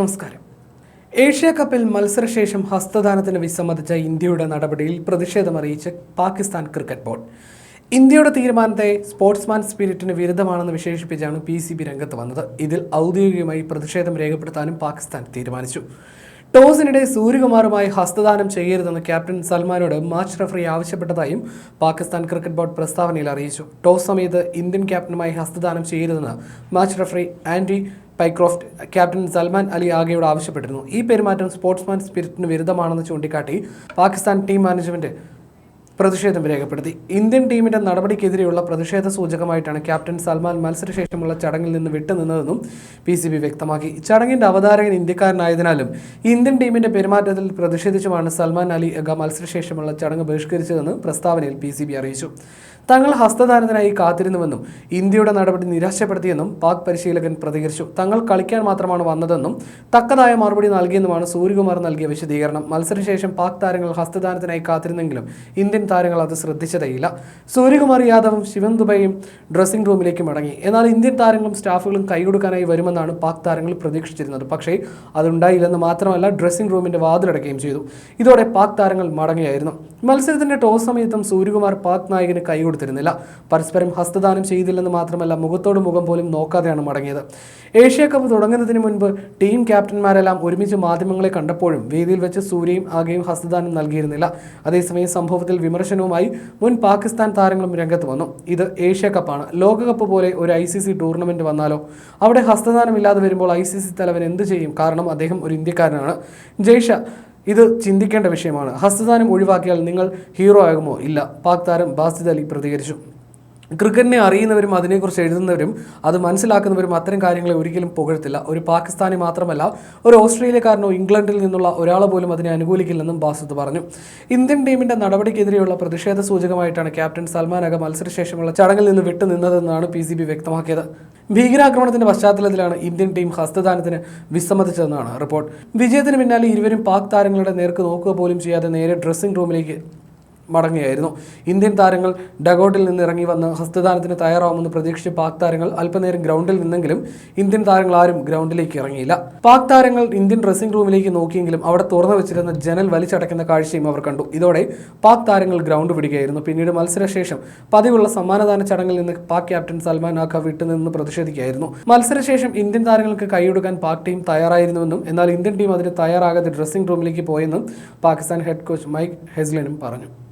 നമസ്കാരം. ഏഷ്യ കപ്പിൽ മത്സരശേഷം ഹസ്തദാനത്തിന് വിസമ്മതിച്ച ഇന്ത്യയുടെ നടപടിയിൽ പ്രതിഷേധമറിയിച്ച് പാകിസ്ഥാൻ ക്രിക്കറ്റ് ബോർഡ്. ഇന്ത്യയുടെ തീരുമാനത്തെ സ്പോർട്സ്മാൻ സ്പിരിറ്റിന് വിരുദ്ധമാണെന്ന് വിശേഷിപ്പിച്ചാണ് പി സി ബി രംഗത്ത് വന്നത്. ഇതിൽ ഔദ്യോഗികമായി പ്രതിഷേധം രേഖപ്പെടുത്താനും പാകിസ്ഥാൻ തീരുമാനിച്ചു. ടോസിനിടെ സൂര്യകുമാറുമായി ഹസ്തദാനം ചെയ്യരുതെന്ന് ക്യാപ്റ്റൻ സൽമാനോട് മാച്ച് റഫറി ആവശ്യപ്പെട്ടതായും പാകിസ്ഥാൻ ക്രിക്കറ്റ് ബോർഡ് പ്രസ്താവനയിൽ അറിയിച്ചു. ടോസ് സമയത്ത് ഇന്ത്യൻ ക്യാപ്റ്റനുമായി ഹസ്തദാനം ചെയ്യരുതെന്ന് match referee Andy Pycroft captain Salman Ali ആഗയോട് ആവശ്യപ്പെട്ടിരുന്നു. ഈ പെരുമാറ്റം സ്പോർട്സ്മാൻ സ്പിരിറ്റിന് വിരുദ്ധമാണെന്ന് ചൂണ്ടിക്കാട്ടി പാകിസ്ഥാൻ ടീം മാനേജ്മെന്റ് പ്രതിഷേധം രേഖപ്പെടുത്തി. ഇന്ത്യൻ ടീമിന്റെ നടപടിക്കെതിരെയുള്ള പ്രതിഷേധ സൂചകമായിട്ടാണ് ക്യാപ്റ്റൻ സൽമാൻ മത്സരശേഷമുള്ള ചടങ്ങിൽ നിന്ന് വിട്ടുനിന്നതെന്നും പി സി ബി വ്യക്തമാക്കി. ചടങ്ങിന്റെ അവതാരകൻ ഇന്ത്യക്കാരനായതിനാലും ഇന്ത്യൻ ടീമിന്റെ പെരുമാറ്റത്തിൽ പ്രതിഷേധിച്ചുമാണ് സൽമാൻ അലി അഗ മത്സരശേഷമുള്ള ചടങ്ങ് ബഹിഷ്കരിച്ചതെന്ന് പ്രസ്താവനയിൽ പി സി ബി അറിയിച്ചു. തങ്ങൾ ഹസ്തദാനത്തിനായി കാത്തിരുന്നുവെന്നും ഇന്ത്യയുടെ നടപടി നിരാശപ്പെടുത്തിയെന്നും പാക് പരിശീലകൻ പ്രതികരിച്ചു. തങ്ങൾ കളിക്കാൻ മാത്രമാണ് വന്നതെന്നും തക്കതായ മറുപടി നൽകിയെന്നുമാണ് സൂര്യകുമാർ നൽകിയ വിശദീകരണം. മത്സരശേഷം പാക് താരങ്ങൾ ഹസ്തദാനത്തിനായി കാത്തിരുന്നെങ്കിലും ഇന്ത്യൻ താരങ്ങൾ അത് ശ്രദ്ധിച്ചതേയില്ല. സൂര്യകുമാർ യാദവും ശിവൻ ദുബൈയും ഡ്രസ്സിംഗ് റൂമിലേക്ക് മടങ്ങി. എന്നാൽ ഇന്ത്യൻ താരങ്ങളും സ്റ്റാഫുകളും കൈകൊടുക്കാനായി വരുമെന്നാണ് പാക് താരങ്ങൾ പ്രതീക്ഷിച്ചിരുന്നത്. പക്ഷേ അതുണ്ടായില്ലെന്ന് മാത്രമല്ല ഡ്രസ്സിംഗ് റൂമിന്റെ വാതിലടക്കുകയും ചെയ്തു. ഇതോടെ പാക് താരങ്ങൾ മടങ്ങിയായിരുന്നു. മത്സരത്തിന്റെ ടോസ് സമയത്തും സൂര്യകുമാർ പാക് നായകന് കൈ കൊടുത്തിരുന്നില്ല പരസ്പരം ഹസ്തദാനം ചെയ്തില്ലെന്ന് മാത്രമല്ല മുഖത്തോട് മുഖം പോലും നോക്കാതെയാണ് മടങ്ങിയത്. ഏഷ്യ കപ്പ് തുടങ്ങുന്നതിന് മുൻപ് ടീം ക്യാപ്റ്റന്മാരെല്ലാം ഒരുമിച്ച് മാധ്യമങ്ങളെ കണ്ടപ്പോഴും വേദിയിൽ വെച്ച് സൂര്യയും ആകെയും ഹസ്തദാനം നൽകിയിരുന്നില്ല. അതേസമയം സംഭവത്തിൽ വിമർശനവുമായി മുൻ പാകിസ്ഥാൻ താരങ്ങളും രംഗത്ത് വന്നു. ഇത് ഏഷ്യ കപ്പാണ്. ലോകകപ്പ് പോലെ ഒരു ഐ സി സി ടൂർണമെന്റ് വന്നാലോ? അവിടെ ഹസ്തദാനം ഇല്ലാതെ വരുമ്പോൾ ഐ സി സി തലവൻ എന്ത് ചെയ്യും? കാരണം അദ്ദേഹം ഒരു ഇന്ത്യക്കാരനാണ്. ജയ്ഷ ഇത് ചിന്തിക്കേണ്ട വിഷയമാണ്. ഹസ്തദാനം ഒഴിവാക്കിയാൽ നിങ്ങൾ ഹീറോ ആകുമോ? ഇല്ല. പാക് താരം ബാസിദ് അലി പ്രതികരിച്ചു. ക്രിക്കറ്റിനെ അറിയുന്നവരും അതിനെക്കുറിച്ച് എഴുതുന്നവരും അത് മനസ്സിലാക്കുന്നവരും അത്തരം കാര്യങ്ങളെ ഒരിക്കലും പുകഴ്ത്തില്ല. ഒരു പാകിസ്ഥാനി മാത്രമല്ല ഒരു ഓസ്ട്രേലിയക്കാരനോ ഇംഗ്ലണ്ടിൽ നിന്നുള്ള ഒരാളെ പോലും അതിനെ അനുകൂലിക്കില്ലെന്നും ബാസുദ് പറഞ്ഞു. ഇന്ത്യൻ ടീമിന്റെ നടപടിക്കെതിരെയുള്ള പ്രതിഷേധ സൂചകമായിട്ടാണ് ക്യാപ്റ്റൻ സൽമാൻ അഗ മത്സരശേഷമുള്ള ചടങ്ങിൽ നിന്ന് വിട്ടുനിന്നതെന്നാണ് പി സി ബി വ്യക്തമാക്കിയത്. ഭീകരാക്രമണത്തിന്റെ പശ്ചാത്തലത്തിലാണ് ഇന്ത്യൻ ടീം ഹസ്തദാനത്തിന് വിസമ്മതിച്ചതെന്നാണ് റിപ്പോർട്ട്. വിജയത്തിന് പിന്നാലെ ഇരുവരും പാക് താരങ്ങളുടെ നേർക്ക് നോക്കുക പോലും ചെയ്യാതെ നേരെ ഡ്രസ്സിംഗ് റൂമിലേക്ക് മടങ്ങുകയായിരുന്നു. ഇന്ത്യൻ താരങ്ങൾ ഡഗോട്ടിൽ നിന്ന് ഇറങ്ങി വന്ന് ഹസ്തദാനത്തിന് തയ്യാറാവുമെന്ന് പ്രതീക്ഷിച്ച് പാക് താരങ്ങൾ അല്പനേരം ഗ്രൗണ്ടിൽ നിന്നെങ്കിലും ഇന്ത്യൻ താരങ്ങൾ ആരും ഗ്രൗണ്ടിലേക്ക് ഇറങ്ങിയില്ല. പാക് താരങ്ങൾ ഇന്ത്യൻ ഡ്രസ്സിംഗ് റൂമിലേക്ക് നോക്കിയെങ്കിലും അവിടെ തുറന്നു വെച്ചിരുന്ന ജനൽ വലിച്ചടക്കുന്ന കാഴ്ചയും അവർ കണ്ടു. ഇതോടെ പാക് താരങ്ങൾ ഗ്രൗണ്ട് വിടുകയായിരുന്നു. പിന്നീട് മത്സരശേഷം പതിവുള്ള സമ്മാനദാന ചടങ്ങിൽ നിന്ന് പാക് ക്യാപ്റ്റൻ സൽമാൻ ആഖ വിട്ടുനിന്ന് പ്രതിഷേധിക്കുകയായിരുന്നു. മത്സരശേഷം ഇന്ത്യൻ താരങ്ങൾക്ക് കൈയൊടുക്കാൻ പാക് ടീം തയ്യാറായിരുന്നുവെന്നും എന്നാൽ ഇന്ത്യൻ ടീം അതിന് തയ്യാറാകാതെ ഡ്രസ്സിംഗ് റൂമിലേക്ക് പോയെന്നും പാകിസ്ഥാൻ ഹെഡ് കോച്ച് മൈക്ക് ഹെസ്ലിനും പറഞ്ഞു.